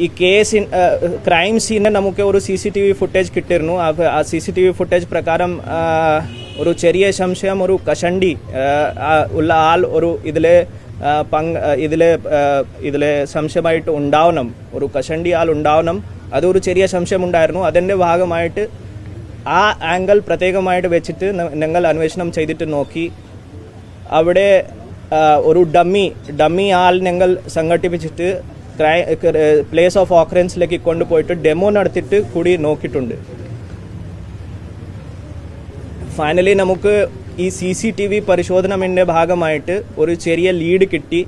ഈ case crime സീനെ നമുക്ക് ഒരു C C T V footage കിട്ടിയിരുന്നു. ആ- C C T V footage പ്രകാരം ഒരു ചെറിയ സംശയം ഒരു കഷണ്ടി ഉള്ള ആൾ ഒരു ഇതിലെ പങ്ക് ഇതിലെ ഇതിലെ സംശയമായിട്ട് ഉണ്ടാവണം. ഒരു കഷണ്ടി ആൾ ഉണ്ടാവണം. അതൊരു ചെറിയ സംശയം ഉണ്ടായിരുന്നു. അതിന്റെ ഭാഗമായിട്ട് ആ ആംഗിൾ പ്രത്യേകമായിട്ട് വെച്ചിട്ട് ഞങ്ങൾ അന്വേഷണം ചെയ്തിട്ട് നോക്കി. അവിടെ ഒരു ഡമ്മി ഡമ്മി ആൾ ഞങ്ങൾ സംഘടിപ്പിച്ചിട്ട് പ്ലേസ് ഓഫ് ഓക്കറൻസിലേക്ക് കൊണ്ടുപോയിട്ട് ഡെമോ നടത്തിയിട്ട് കൂടി നോക്കിയിട്ടുണ്ട്. ഫൈനലി നമുക്ക് ഈ സി സി ടി വി പരിശോധനമിന്റെ ഭാഗമായിട്ട് ഒരു ചെറിയ ലീഡ് കിട്ടി.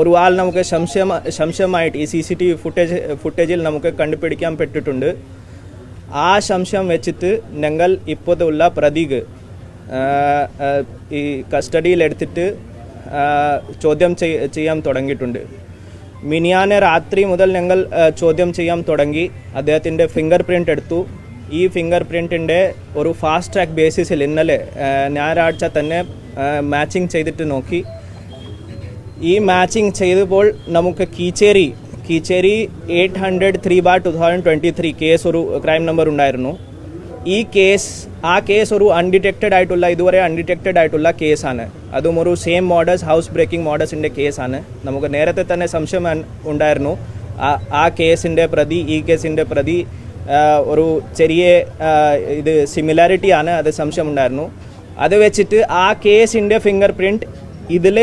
ഒരു ആൾ നമുക്ക് സംശയം സംശയമായിട്ട് ഈ C C T V footage ഫുട്ടേജിൽ നമുക്ക് കണ്ടുപിടിക്കാൻ പറ്റിട്ടുണ്ട് ആ സംശയം വെച്ചിട്ട് ഞങ്ങൾ ഇപ്പോഴുള്ള പ്രതീക് ഈ കസ്റ്റഡിയിലെടുത്തിട്ട് ചോദ്യം ചെയ്യാൻ തുടങ്ങിയിട്ടുണ്ട്. മിനിയാനെ രാത്രി മുതൽ ഞങ്ങൾ ചോദ്യം ചെയ്യാൻ തുടങ്ങി. അദ്ദേഹത്തിന്റെ ഫിംഗർ പ്രിന്റ് എടുത്തു. ഈ ഫിംഗർ പ്രിന്റിന്റെ ഒരു ഫാസ്റ്റ് ട്രാക്ക് ബേസിസിൽ ഇന്നലെ ഞായറാഴ്ച തന്നെ മാച്ചിങ് ചെയ്തിട്ട് നോക്കി. ഈ മാച്ചിങ് ചെയ്തപ്പോൾ നമുക്ക് Keecheri Keecheri eight hundred three bar two thousand twenty three case ഒരു ക്രൈം നമ്പർ ഉണ്ടായിരുന്നു. ഈ കേസ് ആ കേസ് ഒരു അൺഡിറ്റക്റ്റഡ് ആയിട്ടുള്ള ഇതുവരെ അൺഡിറ്റക്റ്റഡ് ആയിട്ടുള്ള കേസാണ് അതും ഒരു സെയിം മോഡേഴ്സ് ഹൗസ് ബ്രേക്കിംഗ് മോഡേഴ്സിന്റെ കേസാണ് നമുക്ക് നേരത്തെ തന്നെ സംശയം ഉണ്ടായിരുന്നു. ആ കേസിന്റെ പ്രതി ഈ കേസിന്റെ പ്രതി ഒരു ചെറിയ ഇത് സിമിലാരിറ്റി ആണ്. അത് സംശയം ഉണ്ടായിരുന്നു. അത് വെച്ചിട്ട് ആ കേസിന്റെ ഫിംഗർ പ്രിന്റ് ഇതിൽ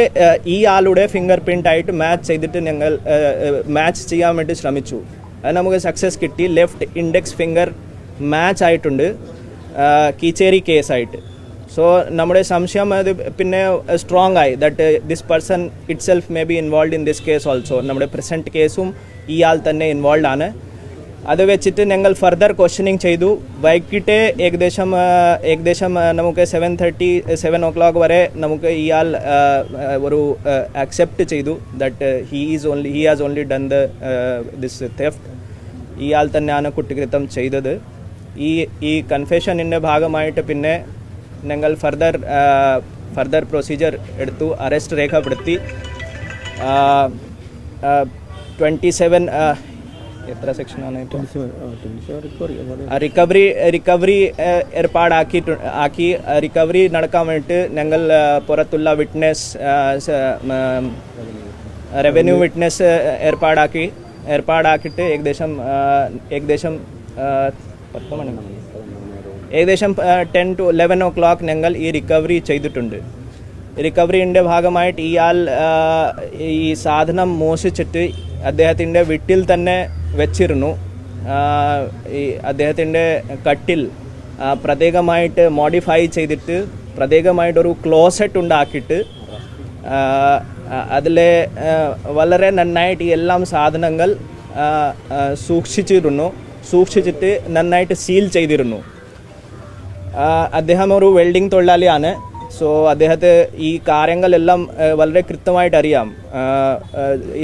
ഈ ആളുടെ ഫിംഗർ പ്രിന്റ് ആയിട്ട് മാച്ച് ചെയ്തിട്ട് ഞങ്ങൾ മാച്ച് ചെയ്യാൻ വേണ്ടി ശ്രമിച്ചു. അത് നമുക്ക് സക്സസ് കിട്ടി. ലെഫ്റ്റ് ഇൻഡെക്സ് ഫിംഗർ മാച്ച് ആയിട്ടുണ്ട്. കീച്ചേരി കേസായിട്ട് സോ നമ്മുടെ സംശയം അത് പിന്നെ സ്ട്രോങ് ആയി. That this person itself may be involve in this case also നമ്മുടെ പ്രസന്റ് കേസും ഇയാൾ തന്നെ ഇൻവോൾവ് ആണ്. അത് വെച്ചിട്ട് ഞങ്ങൾ ഫർദർ ക്വസ്റ്റ്യനിങ് ചെയ്തു. വൈകിട്ട് ഏകദേശം ഏകദേശം നമുക്ക് seven thirty seven o'clock വരെ നമുക്ക് ഇയാൾ ഒരു അക്സെപ്റ്റ് ചെയ്തു. That he is only he has only done the this theft ഇയാൾ തന്നെയാണ് കുറ്റകൃത്യം ചെയ്തത്. ഈ ഈ കൺഫെഷനിന്റെ ഭാഗമായിട്ട് പിന്നെ ഞങ്ങൾ ഫർദർ ഫർദർ പ്രൊസീജിയർ എടുത്തു അറസ്റ്റ് രേഖപ്പെടുത്തി. ട്വന്റി സെവൻ എത്ര സെക്ഷനാണ് റിക്കവറി റിക്കവറി ഏർപ്പാടാക്കി ആക്കി റിക്കവറി നടക്കാൻ വേണ്ടിയിട്ട് ഞങ്ങൾ പുറത്തുള്ള വിറ്റ്നസ് റവന്യൂ വിറ്റ്നസ് ഏർപ്പാടാക്കി ഏർപ്പാടാക്കിയിട്ട് ഏകദേശം ഏകദേശം പത്ത് മണി ഏകദേശം ten to eleven o'clock ഞങ്ങൾ ഈ റിക്കവറി ചെയ്തിട്ടുണ്ട്. റിക്കവറിന്റെ ഭാഗമായിട്ട് ഇയാൾ ഈ സാധനം മോഷിച്ചിട്ട് അദ്ദേഹത്തിന്റെ വീട്ടിൽ തന്നെ വെച്ചിരുന്നു. ഈ അദ്ദേഹത്തിന്റെ കട്ടിൽ പ്രത്യേകമായിട്ട് മോഡിഫൈ ചെയ്തിട്ട് പ്രത്യേകമായിട്ടൊരു ക്ലോസറ്റ് ഉണ്ടാക്കിയിട്ട് അതിൽ വളരെ നന്നായിട്ട് എല്ലാം സാധനങ്ങൾ സൂക്ഷിച്ചിരുന്നു. സൂക്ഷിച്ചിട്ട് നന്നായിട്ട് സീൽ ചെയ്തിരുന്നു. അദ്ദേഹം ഒരു വെൽഡിംഗ് തൊഴിലാളിയാണ്. സോ അദ്ദേഹത്തെ ഈ കാര്യങ്ങളെല്ലാം വളരെ കൃത്യമായിട്ട് അറിയാം.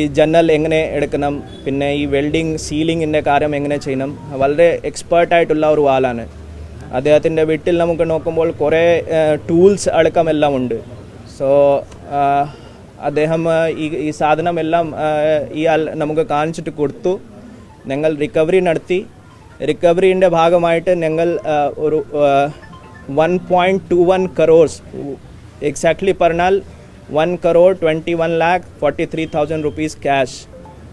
ഈ ജനൽ എങ്ങനെ എടുക്കണം പിന്നെ ഈ വെൽഡിംഗ് സീലിങ്ങിന്റെ കാര്യം എങ്ങനെ ചെയ്യണം. വളരെ എക്സ്പേർട്ടായിട്ടുള്ള ഒരു ആളാണ്. അദ്ദേഹത്തിന്റെ വീട്ടിൽ നമുക്ക് നോക്കുമ്പോൾ കുറേ ടൂൾസ് അടക്കമെല്ലാം ഉണ്ട്. സോ അദ്ദേഹം ഈ ഈ സാധനമെല്ലാം ഇയാൾ നമുക്ക് കാണിച്ചിട്ട് കൊടുത്തു. ഞങ്ങൾ റിക്കവറി നടത്തി. റിക്കവറിന്റെ ഭാഗമായിട്ട് ഞങ്ങൾ ഒരു one point two one crores exactly പറഞ്ഞാൽ one crore twenty one lakh forty three thousand rupees cash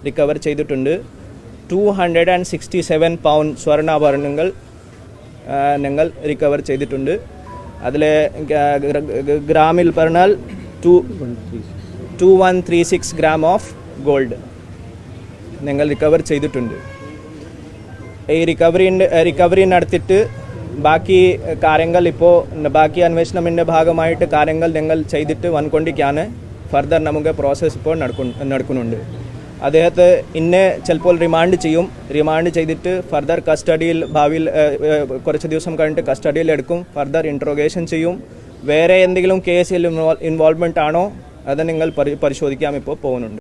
recover ചെയ്തിട്ടുണ്ട് two hundred and sixty seven pound സ്വർണാഭരണങ്ങൾ ഞങ്ങൾ റിക്കവർ ചെയ്തിട്ടുണ്ട് അതിൽ ഗ്രാമിൽ പറഞ്ഞാൽ two two one three six gram of gold ഞങ്ങൾ recover ചെയ്തിട്ടുണ്ട്. ഈ റിക്കവറി റിക്കവറി നടത്തിയിട്ട് ബാക്കി കാര്യങ്ങൾ ഇപ്പോൾ ബാക്കി അന്വേഷണത്തിന്റെ ഭാഗമായിട്ട് കാര്യങ്ങൾ ഞങ്ങൾ ചെയ്തിട്ട് വന്നുകൊണ്ടിരിക്കുകയാണ് ഫർദർ നമുക്ക് പ്രോസസ്സ് ഇപ്പോൾ നടക്കു നടക്കുന്നുണ്ട്. അദ്ദേഹത്തെ ഇന്നെ ചിലപ്പോൾ റിമാൻഡ് ചെയ്യും. റിമാൻഡ് ചെയ്തിട്ട് ഫർദർ കസ്റ്റഡിയിൽ ഭാവിയിൽ കുറച്ച് ദിവസം കഴിഞ്ഞിട്ട് കസ്റ്റഡിയിൽ എടുക്കും. ഫർദർ ഇൻട്രോഗേഷൻ ചെയ്യും. വേറെ എന്തെങ്കിലും കേസിൽ ഇൻവോൾവ്മെന്റ് ആണോ? അത് നിങ്ങൾ പരിശോധിക്കാം ഇപ്പോൾ പോകുന്നുണ്ട്.